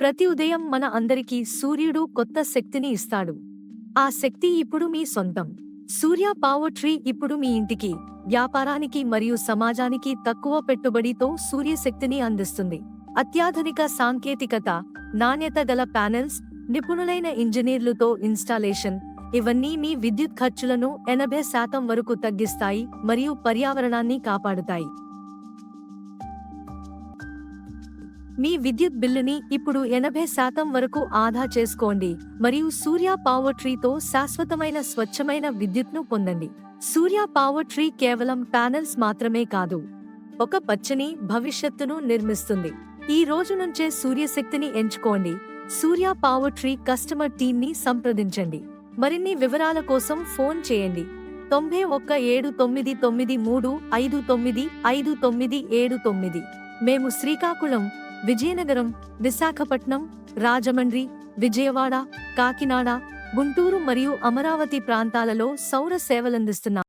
ప్రతి ఉదయం మన అందరికీ సూర్యుడు కొత్త శక్తిని ఇస్తాడు. ఆ శక్తి ఇప్పుడు మీ సొంతం. సూర్య పవర్ ట్రీ ఇప్పుడు మీ ఇంటికి వ్యాపారానికి మరియు సమాజానికి తక్కువ పెట్టుబడితో సూర్యశక్తిని అందిస్తుంది. అత్యాధునిక సాంకేతికత నాణ్యత గల ప్యానెల్స్ నిపుణులైన ఇంజనీర్లతో ఇన్స్టాలేషన్ ఇవన్నీ మీ విద్యుత్ ఖర్చులను ఎనభై శాతం వరకు తగ్గిస్తాయి మరియు పర్యావరణాన్ని కాపాడుతాయి. మీ విద్యుత్ బిల్లుని ఇప్పుడు ఎనభై శాతం వరకు ఆదా చేసుకోండి మరియు సూర్య పవర్ ట్రీతో శాశ్వతమైన స్వచ్ఛమైన విద్యుత్ను పొందండి. సూర్య పవర్ ట్రీ కేవలం ప్యానెల్స్ మాత్రమే కాదు ఒక పచ్చని భవిష్యత్తును నిర్మిస్తుంది. ఈ రోజు నుంచే సూర్యశక్తిని ఎంచుకోండి. సూర్య పవర్ ట్రీ కస్టమర్ టీమ్ని సంప్రదించండి. మరిన్ని వివరాల కోసం ఫోన్ చేయండి. తొంభై ఒక్క ఏడు తొమ్మిది తొమ్మిది మూడు ఐదు తొమ్మిది ఐదు తొమ్మిది ఏడు తొమ్మిది మేము శ్రీకాకుళం విజయనగరం విశాఖపట్నం రాజమండ్రి విజయవాడ కాకినాడ గుంటూరు మరియు అమరావతి ప్రాంతాలలో సౌర సేవలందిస్తున్నారు.